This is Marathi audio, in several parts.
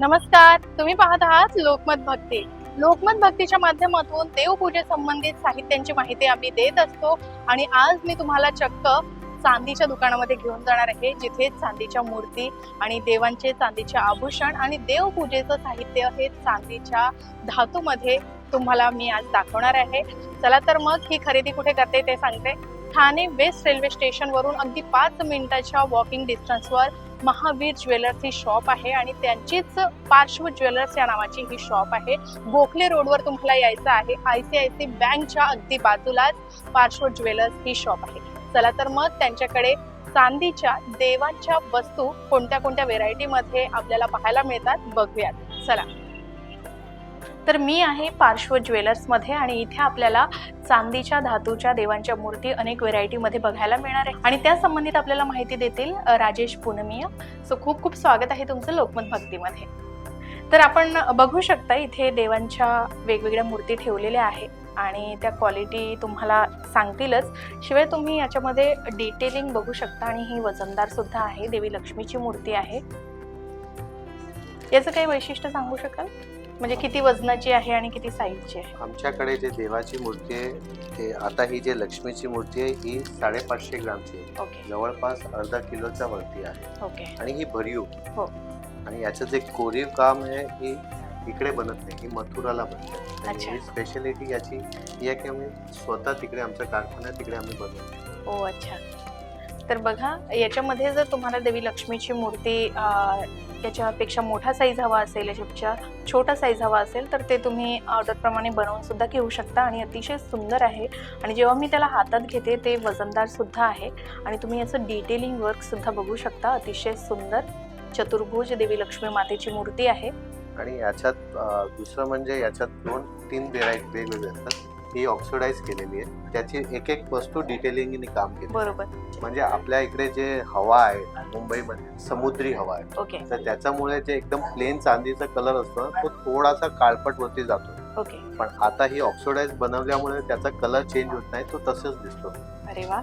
नमस्कार तुम्ही पाहत आहात लोकमत भक्ती. लोकमत भक्तीच्या माध्यमातून देवपूजे संबंधित साहित्यांची माहिती आम्ही देत असतो आणि आज मी तुम्हाला चक्क चांदीच्या दुकानामध्ये घेऊन जाणार आहे जिथे चांदीच्या मूर्ती आणि देवांचे चांदीचे आभूषण आणि देवपूजेचं साहित्य हे चांदीच्या धातूमध्ये तुम्हाला मी आज दाखवणार आहे. चला तर मग ही खरेदी कुठे करते ते सांगते. ठाणे वेस्ट रेल्वे स्टेशन वरून अगदी पाच मिनिटाच्या वॉकिंग डिस्टन्सवर महावीर ज्वेलर्स ही शॉप आहे आणि त्यांचीच पार्श्व ज्वेलर्स या नावाची ही शॉप आहे. गोखले रोडवर तुम्हाला यायचं आहे. आय सी आय सी बँकच्या अगदी बाजूलाच पार्श्व ज्वेलर्स ही शॉप आहे. चला तर मग त्यांच्याकडे चांदीच्या देवांच्या वस्तू कोणत्या कोणत्या व्हेरायटीमध्ये आपल्याला पाहायला मिळतात बघूयात. चला. तर मी आहे पार्श्व ज्वेलर्समध्ये आणि इथे आपल्याला चांदीच्या धातूच्या देवांच्या मूर्ती अनेक व्हेरायटीमध्ये बघायला मिळणार आहे. आणि त्या संबंधित आपल्याला माहिती देतील राजेश पुनमिया. सो खूप खूप स्वागत आहे तुमचं लोकमत भक्तीमध्ये. तर आपण बघू शकता इथे देवांच्या वेगवेगळ्या मूर्ती ठेवलेल्या आहेत आणि त्या क्वालिटी तुम्हाला सांगतीलच. शिवाय तुम्ही याच्यामध्ये डिटेलिंग बघू शकता आणि ही वजनदार सुद्धा आहे. देवी लक्ष्मीची मूर्ती आहे. याचं काही वैशिष्ट्य सांगू शकाल? म्हणजे किती वजनाची आहे आणि किती साईजची आहे? आमच्याकडे जे देवाची मूर्ती आहे ते आता ही जे लक्ष्मीची मूर्ती आहे ही साडेपाचशे ग्रामची आहे. ओके. जवळपास अर्धा किलोच्या वरती आहे. ओके. आणि ही भरीव. हो. आणि याचं जे कोरीव काम आहे ही इकडे बनत नाही ही मथुराला बनते. आणि अच्छा. ही स्पेशालिटी याची ही आहे की आम्ही स्वतः तिकडे आमच्या कारखान्यात तिकडे आम्ही बनवतो. ओ अच्छा. तर बघा याच्यामध्ये जर तुम्हाला देवी लक्ष्मीची मूर्ती याच्यापेक्षा मोठा साईज हवा असेल याच्यापेक्षा छोटा साईज हवा असेल तर ते तुम्ही ऑर्डरप्रमाणे बनवून सुद्धा घेऊ शकता आणि अतिशय सुंदर आहे. आणि जेव्हा मी त्याला हातात घेते ते वजनदार सुद्धा आहे. आणि तुम्ही याचं डिटेलिंग वर्क सुद्धा बघू शकता. अतिशय सुंदर चतुर्भुज देवी लक्ष्मी मातेची मूर्ती आहे. आणि याच्यात दुसरं म्हणजे याच्यात दोन तीन व्हेरायटी वेगवेगळे असतात. ही ऑक्सिडाईज केलेली आहे. त्याची एक एक वस्तू डिटेलिंगने काम केलं बरोबर. म्हणजे आपल्या इकडे जे हवा आहे मुंबईमध्ये समुद्री हवा आहे ओके. तर त्याच्यामुळे जे एकदम प्लेन चांदीचा कलर असतो तो थोडासा काळपट वरती जातो. ओके. पण आता ही ऑक्सिडाईज बनवल्यामुळे त्याचा कलर चेंज होत नाही तो तसंच दिसतो. अरे वा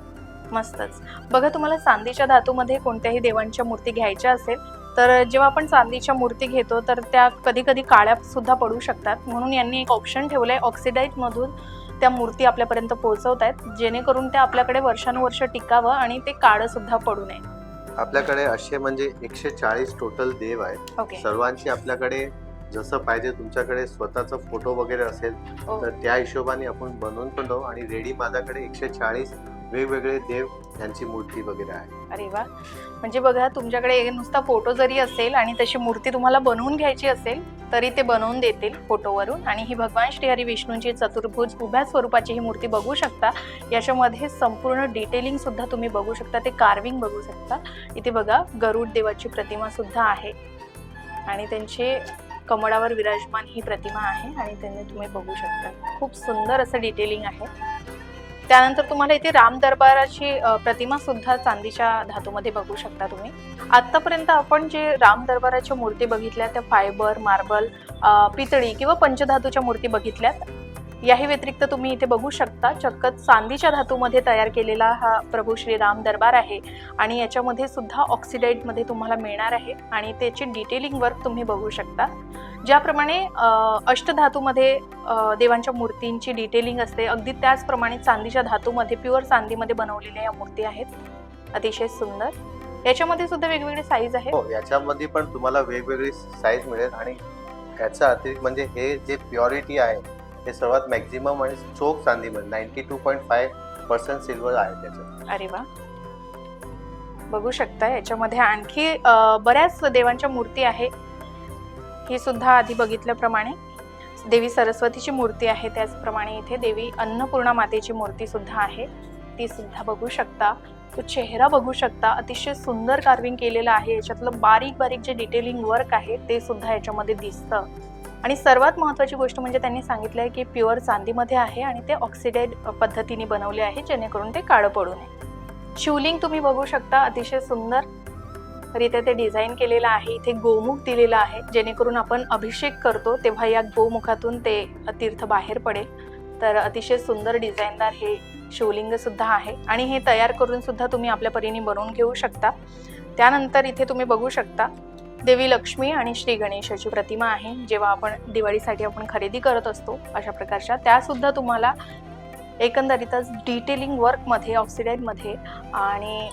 मस्तच. बघा तुम्हाला चांदीच्या धातूमध्ये कोणत्याही देवांच्या मूर्ती घ्यायच्या असेल तर जेव्हा आपण चांदीच्या मूर्ती घेतो तर त्या कधी कधी काळ्या सुद्धा पडू शकतात. म्हणून यांनी एक ऑप्शन ठेवलंय ऑक्सिडाईज मधून त्या मूर्ती आपल्यापर्यंत पोहोचवत आहेत जेणेकरून त्या आपल्याकडे वर्षानुवर्ष टिकावं आणि ते काळं सुद्धा पडू नये. आपल्याकडे असे म्हणजे एकशे चाळीस टोटल देव आहेत. ओके सर्वांची आपल्याकडे जसं पाहिजे तुमच्याकडे स्वतःचा फोटो वगैरे असेल ओ. तर त्या हिशोबाने आपण बनवून पण देऊ आणि रेडी माझ्याकडे एकशे चाळीस वेगवेगळे देव यांची मूर्ती वगैरे आहे. अरे वा. म्हणजे बघा तुमच्याकडे नुसता फोटो जरी असेल आणि तशी मूर्ती तुम्हाला बनवून घ्यायची असेल तरी ते बनवून देतील फोटोवरून. आणि ही भगवान श्रीहरी विष्णूंची चतुर्भुज उभ्या स्वरूपाची ही मूर्ती बघू शकता. याच्यामध्ये संपूर्ण डिटेलिंग सुद्धा तुम्ही बघू शकता. ते कार्विंग बघू शकता. इथे बघा गरुड देवाची प्रतिमा सुद्धा आहे. आणि त्यांचे कमळावर विराजमान ही प्रतिमा आहे आणि त्यांनी तुम्ही बघू शकता. खूप सुंदर असं डिटेलिंग आहे. त्यानंतर तुम्हाला इथे राम दरबाराची प्रतिमा सुद्धा चांदीच्या धातूमध्ये बघू शकता तुम्ही. आतापर्यंत आपण जे राम दरबाराच्या मूर्ती बघितल्या त्या फायबर मार्बल पितळी किंवा पंचधातूच्या मूर्ती बघितल्यात. याही व्यतिरिक्त तुम्ही इथे बघू शकता चक्क चांदीच्या धातूमध्ये तयार केलेला हा प्रभू श्री राम दरबार आहे आणि याच्यामध्ये सुद्धा ऑक्सिडाईडमध्ये तुम्हाला मिळणार आहे आणि त्याची डिटेलिंग वर्क तुम्ही बघू शकता. ज्याप्रमाणे अष्टधातूमध्ये देवांच्या मूर्तींची डिटेलिंग असते. अगदी त्याचप्रमाणे चांदीच्या धातूमध्ये प्युअर चांदीमध्ये बनवलेल्या या मूर्ती आहेत. अतिशय सुंदर. याच्यामध्ये सुद्धा वेगवेगळे साईज आहेत. हो याच्यामध्ये पण तुम्हाला वेगवेगळी साईज मिळेल आणि याचा अतिरिक्त म्हणजे हे जे प्युरिटी आहे हे सर्वात मॅक्झिमम आणि चोख चांदीमध्ये ninety two point five percent silver आहे त्याच्यात अरे वा. बघू शकता याच्यामध्ये आणखी बऱ्याच देवांच्या मूर्ती आहे. ही सुद्धा आधी बघितल्याप्रमाणे देवी सरस्वतीची मूर्ती आहे त्याचप्रमाणे इथे देवी अन्नपूर्णा मातेची मूर्ती सुद्धा आहे. ती सुद्धा बघू शकता. तो चेहरा बघू शकता. अतिशय सुंदर कार्विंग केलेलं आहे. याच्यातलं बारीक बारीक जे डिटेलिंग वर्क आहे ते सुद्धा याच्यामध्ये दिसतं. आणि सर्वात महत्त्वाची गोष्ट म्हणजे त्यांनी सांगितलं आहे की प्युअर चांदीमध्ये आहे आणि ते ऑक्सिडाईड पद्धतीने बनवले आहे जेणेकरून ते काळं पडू नये. शिवलिंग तुम्ही बघू शकता. अतिशय सुंदर रित्या ते डिझाईन केलेलं आहे इथे गोमुख दिलेलं आहे. जेणेकरून आपण अभिषेक करतो तेव्हा या गोमुखातून ते तीर्थ बाहेर पडेल. तर अतिशय सुंदर डिझाईनदार हे शिवलिंग सुद्धा आहे. आणि हे तयार करून सुद्धा तुम्ही आपल्या परीने बनवून घेऊ शकता. त्यानंतर इथे तुम्ही बघू शकता देवी लक्ष्मी आणि श्री गणेशाची प्रतिमा आहे. जेव्हा आपण दिवाळीसाठी आपण खरेदी करत असतो अशा प्रकारच्या. त्यासुद्धा तुम्हाला एकंदरीतच डिटेलिंग वर्कमध्ये ऑक्सिडाईडमध्ये आणि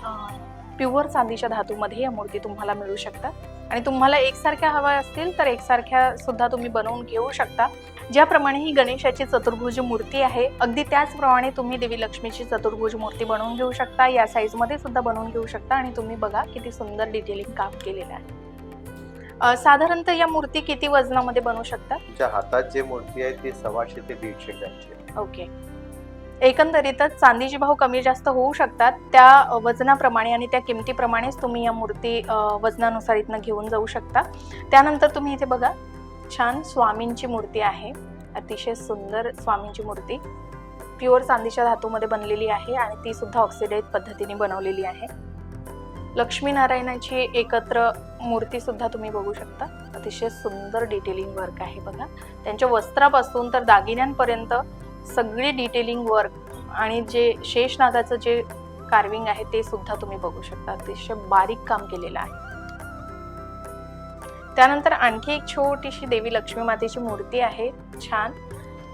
प्युअर चांदीच्या धातूमध्ये या मूर्ती तुम्हाला मिळू शकतात. आणि तुम्हाला एकसारख्या हव्या असतील तर एकसारख्या सुद्धा तुम्ही बनवून घेऊ शकता. ज्याप्रमाणे ही गणेशाची चतुर्भुज मूर्ती आहे अगदी त्याचप्रमाणे तुम्ही देवी लक्ष्मीची चतुर्भुज मूर्ती बनवून घेऊ शकता. या साईजमध्ये सुद्धा बनवून घेऊ शकता आणि तुम्ही बघा किती सुंदर डिटेलिंग काम केलेलं आहे. साधारणतः या मूर्ती किती वजनामध्ये बनवू शकतात तुमच्या हातात जे मूर्ती आहे ती सव्वाशे ते दीडशे ग्रॅमची. ओके एकंदरीतच चांदीचे भाव कमी जास्त होऊ शकतात. त्या वजनाप्रमाणे आणि त्या किमतीप्रमाणेच तुम्ही या मूर्ती वजनानुसार इथनं घेऊन जाऊ शकता. त्यानंतर तुम्ही इथे बघा छान स्वामींची मूर्ती आहे. अतिशय सुंदर स्वामींची मूर्ती. प्युअर चांदीच्या धातूमध्ये बनलेली आहे आणि ती सुद्धा ऑक्सिडाईज पद्धतीने बनवलेली आहे. लक्ष्मीनारायणाची एकत्र मूर्ती सुद्धा तुम्ही बघू शकता. अतिशय सुंदर डिटेलिंग वर्क आहे बघा. त्यांच्या वस्त्रापासून तर दागिन्यांपर्यंत सगळी डिटेलिंग वर्क आणि जे शेषनागाचं जे कार्विंग आहे ते सुद्धा तुम्ही बघू शकता. अतिशय बारीक काम केलेलं आहे. त्यानंतर आणखी एक छोटीशी देवी लक्ष्मी मातेची मूर्ती आहे. छान.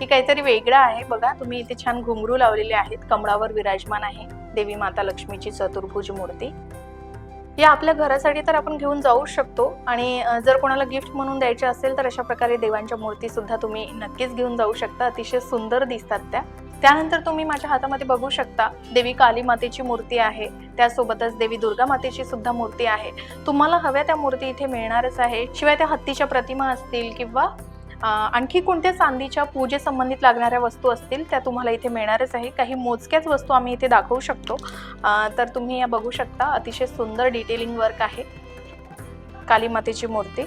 ही काहीतरी वेगळं आहे. बघा तुम्ही इथे छान घुंगरू लावलेले आहेत. कमळावर विराजमान आहे देवी माता लक्ष्मीची चतुर्भुज मूर्ती. या आपल्या घरासाठी तर आपण घेऊन जाऊ शकतो. आणि जर कोणाला गिफ्ट म्हणून द्यायचे असेल तर अशा प्रकारे देवांच्या मूर्ती सुद्धा तुम्ही नक्कीच घेऊन जाऊ शकता. अतिशय सुंदर दिसतात त्या. त्यानंतर तुम्ही माझ्या हातामध्ये बघू शकता देवी काली मातेची मूर्ती आहे. त्यासोबतच देवी दुर्गा मातेची सुद्धा मूर्ती आहे. तुम्हाला हव्या त्या मूर्ती इथे मिळणारच आहे. शिवाय त्या हत्तीच्या प्रतिमा असतील किंवा आणखी कोणत्या चांदीच्या पूजेसंबंधित लागणाऱ्या वस्तू असतील त्या तुम्हाला इथे मिळणारच आहे. काही मोजक्याच वस्तू आम्ही इथे दाखवू शकतो. तर तुम्ही या बघू शकता. अतिशय सुंदर डिटेलिंग वर्क आहे. कालीमातेची मूर्ती.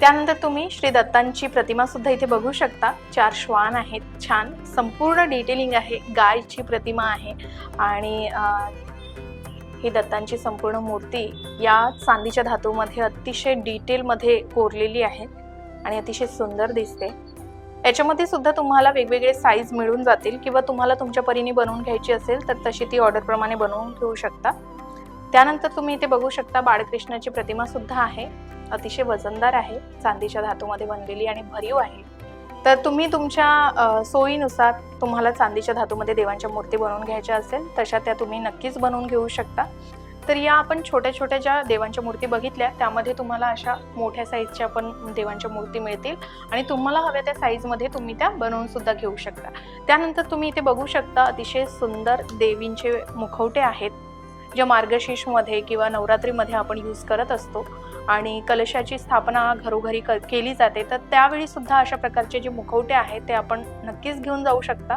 त्यानंतर तुम्ही श्री दत्तांची प्रतिमा सुद्धा इथे बघू शकता. चार श्वान आहेत. छान. संपूर्ण डिटेलिंग आहे. गायची प्रतिमा आहे. आणि ही दत्तांची संपूर्ण मूर्ती या चांदीच्या धातूमध्ये अतिशय डिटेलमध्ये कोरलेली आहे. आणि अतिशय सुंदर दिसते. याच्यामध्ये सुद्धा तुम्हाला वेगवेगळे साईज मिळून जातील किंवा तुम्हाला तुमच्या परीने बनवून घ्यायची असेल तर तशी ती ऑर्डरप्रमाणे बनवून घेऊ शकता. त्यानंतर तुम्ही इथे बघू शकता बाळकृष्णाची प्रतिमा सुद्धा आहे. अतिशय वजनदार आहे. चांदीच्या धातूमध्ये बनलेली आणि भरीव आहे. तर तुम्ही तुमच्या सोयीनुसार तुम्हाला चांदीच्या धातूमध्ये देवांच्या मूर्ती बनवून घ्यायच्या असेल तशा त्या तुम्ही नक्कीच बनवून घेऊ शकता. तर या आपण छोट्या छोट्या ज्या देवांच्या मूर्ती बघितल्या त्यामध्ये तुम्हाला अशा मोठ्या साईजच्या पण देवांच्या मूर्ती मिळतील आणि तुम्हाला हव्या त्या साईजमध्ये तुम्ही त्या बनवून सुद्धा घेऊ शकता. त्यानंतर तुम्ही इथे बघू शकता अतिशय सुंदर देवींचे मुखवटे आहेत ज्या मार्गशीर्षमध्ये किंवा नवरात्रीमध्ये आपण यूज करत असतो आणि कलशाची स्थापना घरोघरी क केली जाते. तर त्यावेळी सुद्धा अशा प्रकारचे जे मुखवटे आहेत ते आपण नक्कीच घेऊन जाऊ शकता.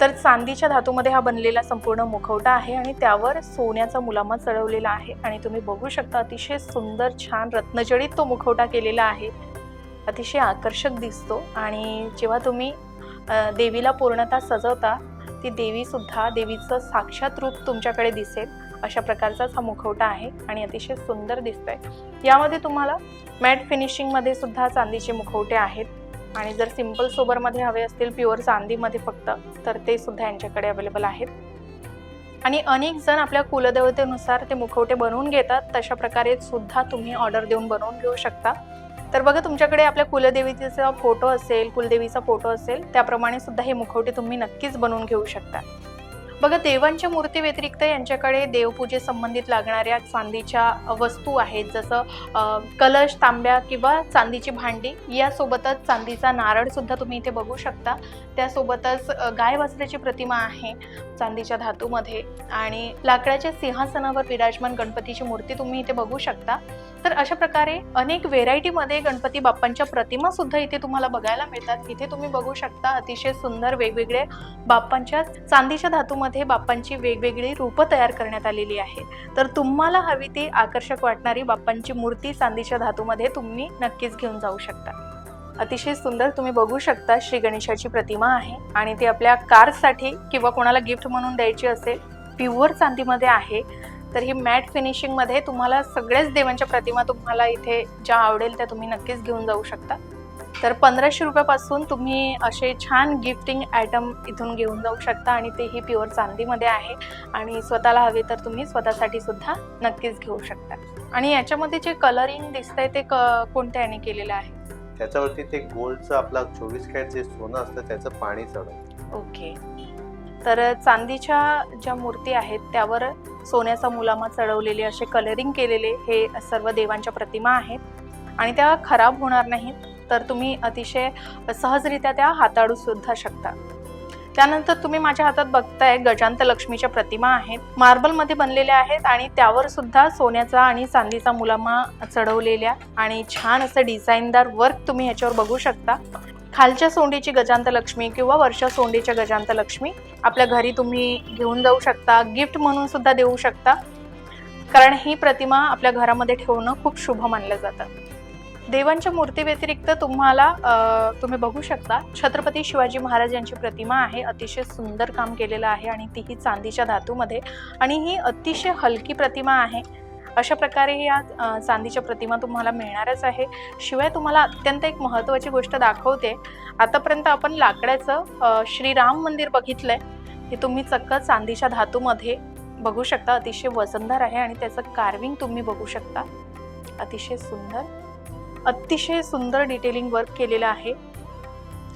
तर चांदीच्या धातूमध्ये हा बनलेला संपूर्ण मुखवटा आहे आणि त्यावर सोन्याचा मुलामा चढवलेला आहे. आणि तुम्ही बघू शकता अतिशय सुंदर छान रत्नजडीत तो मुखवटा केलेला आहे. अतिशय आकर्षक दिसतो. आणि जेव्हा तुम्ही देवीला पूर्णतः सजवता ती देवीसुद्धा देवीचं साक्षात रूप तुमच्याकडे दिसेल. अशा प्रकारचाच हा मुखवटा आहे आणि अतिशय सुंदर दिसतोय. यामध्ये तुम्हाला मॅट फिनिशिंगमध्ये सुद्धा चांदीचे मुखवटे आहेत. आणि जर सिंपल सोबरमध्ये हवे असतील प्युअर चांदीमध्ये फक्त तर ते सुद्धा यांच्याकडे अवेलेबल आहेत. आणि अनेक जण आपल्या कुलदेवतेनुसार ते मुखवटे बनवून घेतात तशा प्रकारे सुद्धा तुम्ही ऑर्डर देऊन बनवून घेऊ शकता. तर बघा तुमच्याकडे आपल्या कुलदेवीचा फोटो असेल कुलदेवीचा फोटो असेल त्याप्रमाणे सुद्धा हे मुखवटे तुम्ही नक्कीच बनवून घेऊ शकता. बघा देवांच्या मूर्ती व्यतिरिक्त यांच्याकडे देवपूजे संबंधित लागणाऱ्या चांदीच्या वस्तू आहेत जसं कलश तांब्या किंवा चांदीची भांडी यासोबतच चांदीचा नारळ सुद्धा तुम्ही इथे बघू शकता. त्यासोबतच गाय वासऱ्याची प्रतिमा आहे चांदीच्या धातूमध्ये आणि लाकडाच्या सिंहासनावर विराजमान गणपतीची मूर्ती तुम्ही इथे बघू शकता. तर अशा प्रकारे अनेक व्हेरायटीमध्ये गणपती बाप्पांच्या प्रतिमा सुद्धा इथे तुम्हाला बघायला मिळतात. इथे तुम्ही बघू शकता अतिशय सुंदर वेगवेगळे बाप्पांच्या चांदीच्या धातूमध्ये बाप्पांची वेगवेगळी रूपं तयार करण्यात आलेली आहे तर तुम्हाला हवी ती आकर्षक वाटणारी बाप्पांची मूर्ती चांदीच्या धातूमध्ये तुम्ही नक्कीच घेऊन जाऊ शकता. अतिशय सुंदर तुम्ही बघू शकता श्री गणेशाची प्रतिमा आहे आणि ती आपल्या कारसाठी किंवा कोणाला गिफ्ट म्हणून द्यायची असेल प्युअर चांदीमध्ये आहे. तर ही मॅट फिनिशिंगमध्ये तुम्हाला सगळ्याच देवांच्या प्रतिमा तुम्हाला इथे ज्या आवडेल त्या तुम्ही नक्कीच घेऊन जाऊ शकता. तर पंधराशे रुपयापासून तुम्ही असे छान गिफ्टिंग आयटम इथून घेऊन जाऊ शकता आणि तेही प्युअर चांदीमध्ये आहे. आणि स्वतःला हवे तर तुम्ही स्वतःसाठी सुद्धा नक्कीच घेऊ शकता. आणि याच्यामध्ये जे कलरिंग दिसतंय ते क कोणत्या याने केलेलं आहे? त्याच्यावरती ते गोल्डचं आपला चोवीस कॅरेट जे सोनं असतं त्याचं पाणी चढवलं ओके. तर चांदीच्या ज्या मूर्ती आहेत त्यावर सोन्याचा मुलामा चढवलेले असे कलरिंग केलेले हे सर्व देवांच्या प्रतिमा आहेत. आणि त्या खराब होणार नाहीत तर तुम्ही अतिशय सहजरित्या त्या हाताळू सुद्धा शकता. त्यानंतर तुम्ही माझ्या हातात बघताय गजांत लक्ष्मीच्या प्रतिमा आहेत. मार्बलमध्ये बनलेल्या आहेत आणि त्यावर सुद्धा सोन्याचा आणि चांदीचा मुलामा चढवलेल्या आणि छान असं डिझाईनदार वर्क तुम्ही ह्याच्यावर बघू शकता. खालच्या सोंडीची गजांत लक्ष्मी किंवा वर्षा सोंडीच्या गजांत लक्ष्मी आपल्या घरी तुम्ही घेऊन जाऊ शकता गिफ्ट म्हणून सुद्धा देऊ शकता. कारण ही प्रतिमा आपल्या घरामध्ये ठेवणं खूप शुभ मानलं जातं. देवांच्या मूर्ती व्यतिरिक्त तुम्हाला तुम्ही बघू शकता छत्रपती शिवाजी महाराज यांची प्रतिमा आहे. अतिशय सुंदर काम केलेलं आहे आणि तीही चांदीच्या धातूमध्ये. आणि ही अतिशय हलकी प्रतिमा आहे. अशा प्रकारे या चांदीच्या प्रतिमा तुम्हाला मिळणारच आहे. शिवाय तुम्हाला अत्यंत एक महत्त्वाची गोष्ट दाखवते. आतापर्यंत आपण लाकडाचं श्रीराम मंदिर बघितलंय. हे तुम्ही चक्क चांदीच्या धातूमध्ये बघू शकता. अतिशय वजनदार आहे आणि त्याचं कार्विंग तुम्ही बघू शकता. अतिशय सुंदर अतिशय सुंदर डिटेलिंग वर्क केलेलं आहे.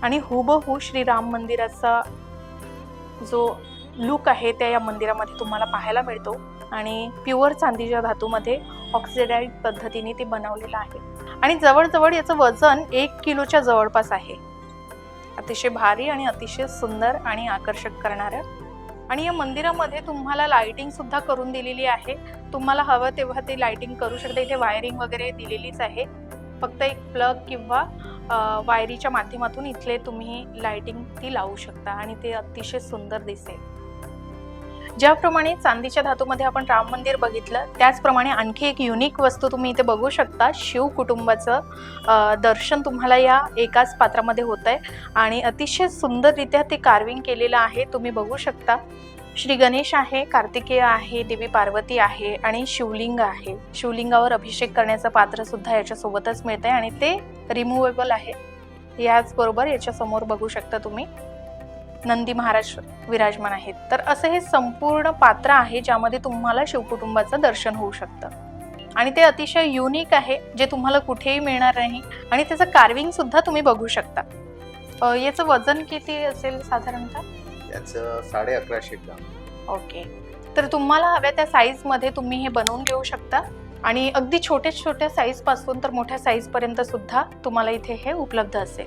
आणि हुबहू श्रीराम मंदिराचा जो लुक आहे त्या या मंदिरामध्ये तुम्हाला पाहायला मिळतो. आणि प्युअर चांदीच्या धातूमध्ये ऑक्सिडाईड पद्धतीने ते बनवलेलं आहे. आणि जवळजवळ याचं वजन एक किलोच्या जवळपास आहे. अतिशय भारी आणि अतिशय सुंदर आणि आकर्षक करणारं. आणि या मंदिरामध्ये तुम्हाला लाइटिंग सुद्धा करून दिलेली आहे. तुम्हाला हवं तेव्हा ते लाइटिंग करू शकता. इथे वायरिंग वगैरे दिलेलीच आहे. फक्त एक प्लग किंवा वायरीच्या माध्यमातून इथले तुम्ही लाइटिंग ती लावू शकता. आणि ते अतिशय सुंदर दिसेल. ज्याप्रमाणे चांदीच्या धातूमध्ये आपण राम मंदिर बघितलं त्याचप्रमाणे आणखी एक युनिक वस्तू तुम्ही इथे बघू शकता. शिव कुटुंबाचं दर्शन तुम्हाला या एकाच पात्रामध्ये होत आहे आणि अतिशय सुंदररित्या ते कार्विंग केलेलं आहे तुम्ही बघू शकता. श्री गणेश आहे कार्तिकेय आहे देवी पार्वती आहे आणि शिवलिंग आहे. शिवलिंगावर अभिषेक करण्याचं पात्र सुद्धा याच्यासोबतच मिळतंय आणि ते रिमुवेबल आहे. याचबरोबर याच्यासमोर बघू शकता तुम्ही. नंदी महाराज विराजमान आहेत. तर असं हे संपूर्ण पात्र आहे ज्यामध्ये तुम्हाला शिवकुटुंबाचं दर्शन होऊ शकतं. आणि ते अतिशय युनिक आहे जे तुम्हाला कुठेही मिळणार नाही. आणि त्याचं कार्विंग सुद्धा तुम्ही बघू शकता. याचं वजन किती असेल साधारणतः? त्याचं साडे अकराशे ग्राम. ओके. तर तुम्हाला हव्या त्या साईजमध्ये तुम्ही हे बनवून घेऊ शकता. आणि अगदी छोट्या छोट्या साईजपासून तर मोठ्या साईज पर्यंत सुद्धा तुम्हाला इथे हे उपलब्ध असेल.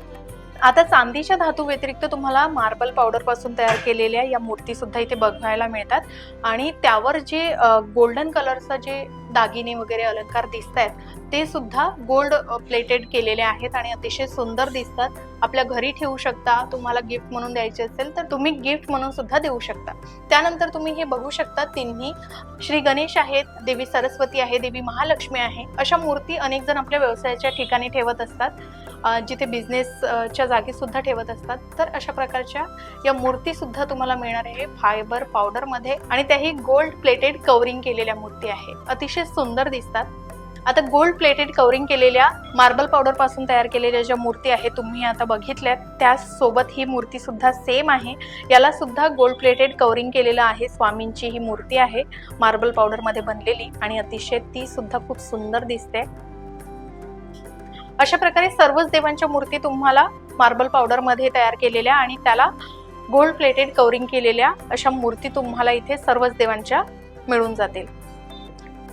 आता चांदीच्या धातू व्यतिरिक्त तुम्हाला मार्बल पावडरपासून तयार केलेल्या या मूर्ती सुद्धा इथे बघायला मिळतात. आणि त्यावर जे गोल्डन कलरचं जे दागिने वगैरे अलंकार दिसत आहेत ते सुद्धा गोल्ड प्लेटेड केलेले आहेत आणि अतिशय सुंदर दिसतात. आपल्या घरी ठेवू शकता तुम्हाला गिफ्ट म्हणून द्यायचे असेल तर तुम्ही गिफ्ट म्हणून सुद्धा देऊ शकता. त्यानंतर तुम्ही हे बघू शकता तिन्ही. श्री गणेश आहेत देवी सरस्वती आहे देवी महालक्ष्मी आहे. अशा मूर्ती अनेक जण आपल्या व्यवसायाच्या ठिकाणी ठेवत असतात. जिथे बिझनेसच्या जागी सुद्धा ठेवत असतात. तर अशा प्रकारच्या या मूर्ती सुद्धा तुम्हाला मिळणार आहे. फायबर पावडरमध्ये आणि त्याही गोल्ड प्लेटेड कवरिंग केलेल्या मूर्ती आहे. अतिशय सुंदर दिसतात. आता गोल्ड प्लेटेड कवरिंग केलेल्या मार्बल पावडरपासून तयार केलेल्या ज्या मूर्ती आहेत तुम्ही आता बघितल्यात त्यासोबत ही मूर्ती सुद्धा सेम आहे. याला सुद्धा गोल्ड प्लेटेड कवरिंग केलेलं आहे स्वामींची ही मूर्ती आहे मार्बल पावडरमध्ये बनलेली आणि अतिशय ती सुद्धा खूप सुंदर दिसते. अशा प्रकारे सर्वच देवांच्या मूर्ती तुम्हाला मार्बल पावडरमध्ये तयार केलेल्या आणि त्याला गोल्ड प्लेटेड कवरिंग केलेल्या अशा मूर्ती तुम्हाला इथे सर्वच देवांच्या मिळून जातील.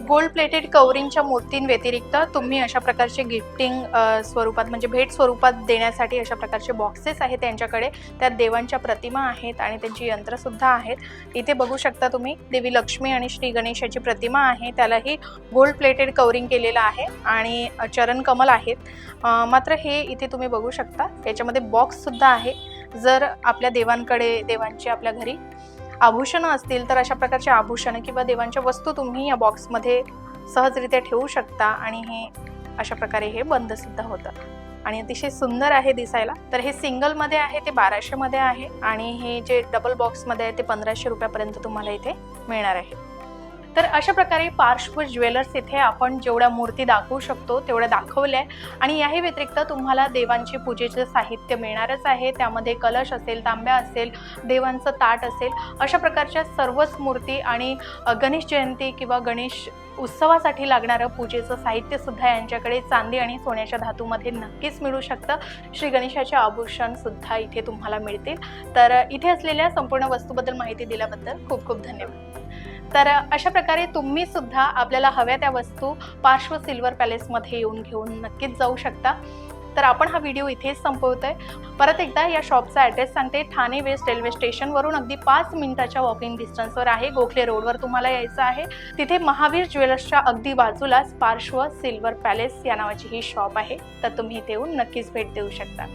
गोल्ड प्लेटेड कवरिंगच्या मूर्तींव्यतिरिक्त तुम्ही अशा प्रकारचे गिफ्टिंग स्वरूपात म्हणजे भेट स्वरूपात देण्यासाठी अशा प्रकारचे बॉक्सेस आहेत त्यांच्याकडे. त्यात देवांच्या प्रतिमा आहेत आणि त्यांची यंत्रसुद्धा आहेत. इथे बघू शकता तुम्ही देवी लक्ष्मी आणि श्री गणेशाची प्रतिमा आहे. त्यालाही गोल्ड प्लेटेड कवरिंग केलेलं आहे आणि चरण कमल आहेत. मात्र हे इथे तुम्ही बघू शकता. याच्यामध्ये बॉक्ससुद्धा आहे. जर आपल्या देवांकडे देवांची आपल्या घरी आभूषणं असतील तर अशा प्रकारचे आभूषणं किंवा देवांच्या वस्तू तुम्ही या बॉक्समध्ये सहजरित्या ठेवू शकता आणि हे अशा प्रकारे हे बंद सुद्धा होतं. आणि अतिशय सुंदर आहे दिसायला. तर हे सिंगलमध्ये आहे ते बाराशेमध्ये आहे आणि हे जे डबल बॉक्समध्ये आहे ते पंधराशे रुपयापर्यंत तुम्हाला इथे मिळणार आहे. तर अशा प्रकारे पार्श्व ज्वेलर्स इथे आपण जेवढ्या मूर्ती दाखवू शकतो तेवढ्या दाखवल्या आहे. आणि याही व्यतिरिक्त तुम्हाला देवांचे पूजेचे साहित्य मिळणारच आहे. त्यामध्ये कलश असेल तांब्या असेल देवांचं ताट असेल अशा प्रकारच्या सर्वच मूर्ती आणि गणेश जयंती किंवा गणेश उत्सवासाठी लागणारं पूजेचं साहित्य सुद्धा यांच्याकडे चांदी आणि सोन्याच्या धातूमध्ये नक्कीच मिळू शकतं. श्री गणेशाचे आभूषण सुद्धा इथे तुम्हाला मिळतील. तर इथे असलेल्या संपूर्ण वस्तूबद्दल माहिती दिल्याबद्दल खूप खूप धन्यवाद. तर अशा प्रकारे तुम्ही सुद्धा आपल्याला हव्या त्या वस्तू पार्श्व सिल्वर पॅलेसमध्ये येऊन घेऊन नक्कीच जाऊ शकता. तर आपण हा व्हिडिओ इथेच संपवतोय. परत एकदा या शॉपचा ॲड्रेस सांगते. ठाणे वेस्ट रेल्वे स्टेशनवरून अगदी पाच मिनिटाच्या वॉकिंग डिस्टन्सवर आहे. गोखले रोडवर तुम्हाला यायचं आहे. तिथे महावीर ज्वेलर्सच्या अगदी बाजूलाच पार्श्व सिल्वर पॅलेस या नावाची ही शॉप आहे. तर तुम्ही इथे येऊन नक्कीच भेट देऊ शकता.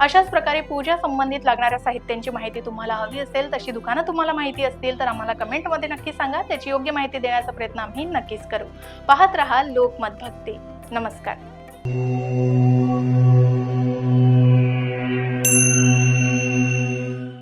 अशाच प्रकारे पूजा संबंधित लागणाऱ्या साहित्यांची माहिती तुम्हाला हवी असेल तशी दुकानं तुम्हाला माहिती असतील तर आम्हाला कमेंटमध्ये नक्की सांगा. त्याची योग्य माहिती देण्याचा प्रयत्न आम्ही नक्कीच करू. पाहत रहा लोकमत भक्ती. नमस्कार.